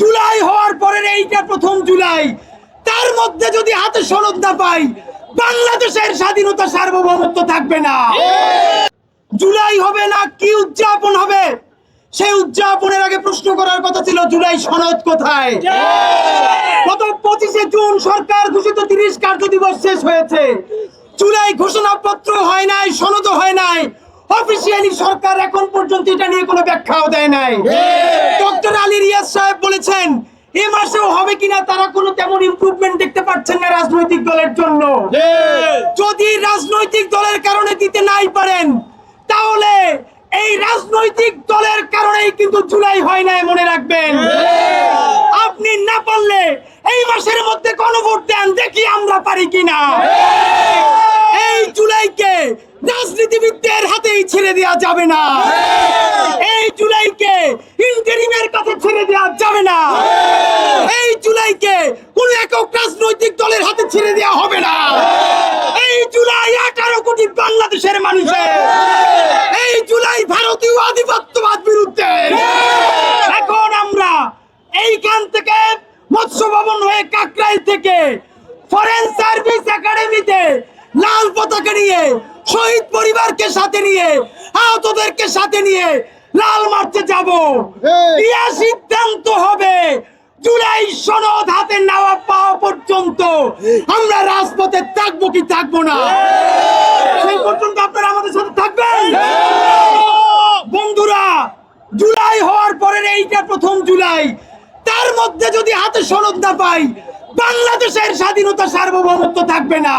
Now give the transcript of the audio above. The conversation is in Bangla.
জুলাই হওয়ার পরের এইটা প্রথম জুলাই, তার মধ্যে যদি হাতে সনদ না পাই, বাংলাদেশের স্বাধীনতা সার্বভৌমত্ব থাকবে না। জুলাই হবে না, কি উদযাপন হবে? সেই উদযাপনের আগে প্রশ্ন করার কথা ছিল, জুলাই সনদ কোথায়? গত পঁচিশে জুন সরকার ঘোষিত তিরিশ কার্য দিবস শেষ হয়েছে। জুলাই ঘোষণাপত্র হয় নাই সনদ হয় নাই। অফিসিয়ালি সরকার এখন পর্যন্ত এটা নিয়ে কোনো ব্যাখ্যাও দেয় নাই। ডক্টর আলী রিয়াজ সাহেব বলেছেন এ মাসেও হবে কিনা তারা কোনো তেমন ইম্প্রুভমেন্ট দেখতে পাচ্ছেন না রাজনৈতিক দলের জন্য। যদি রাজনৈতিক দলের কারণে দিতে নাই পারেন তাহলে এই রাজনৈতিক দলের কারণেই কিন্তু জুলাই হয় নাই মনে রাখবেন। আপনি না পারলে এই মাসের মধ্যে কোন ভোট দেন দেখি আমরা পারি কিনা। এই জুলাইকে রাজনীতিবিদদের হাতেই ছেড়ে দেওয়া যাবে না এই জুলাইকে ইন্টারিমের কাছে ছেড়ে দেওয়া যাবে না এই জুলাইকে কোন একক রাজনৈতিক দলের হাতে ছেড়ে দেওয়া হবে না। এই জুলাই আঠারো কোটি বাংলাদেশের মানুষের। এই জুলাই ভারতীয় আধিপত্যবাদ বিরুদ্ধে। এখন আমরা এইখান থেকে মৎস্য ভবন হয়ে কাকরাইল থেকে ফরেন সার্ভিস একাডেমিতে লাল পতাকা নিয়ে শহীদ পরিবারকে সাথে নিয়ে আহতদেরকে সাথে নিয়ে লাল মার্চে যাব। ইয়া সিদ্ধান্ত হবে জুলাই সনদ হাতে নেওয়া পর্যন্ত আমরা রাজপথে থাকব কি থাকব না? সেই পর্যন্ত আপনারা আমাদের সাথে থাকবেন? বন্ধুরা জুলাই হওয়ার পরের এইটা প্রথম জুলাই। তার মধ্যে যদি হাতে সনদ না পাই বাংলাদেশের স্বাধীনতা সার্বভৌমত্ব থাকবে না।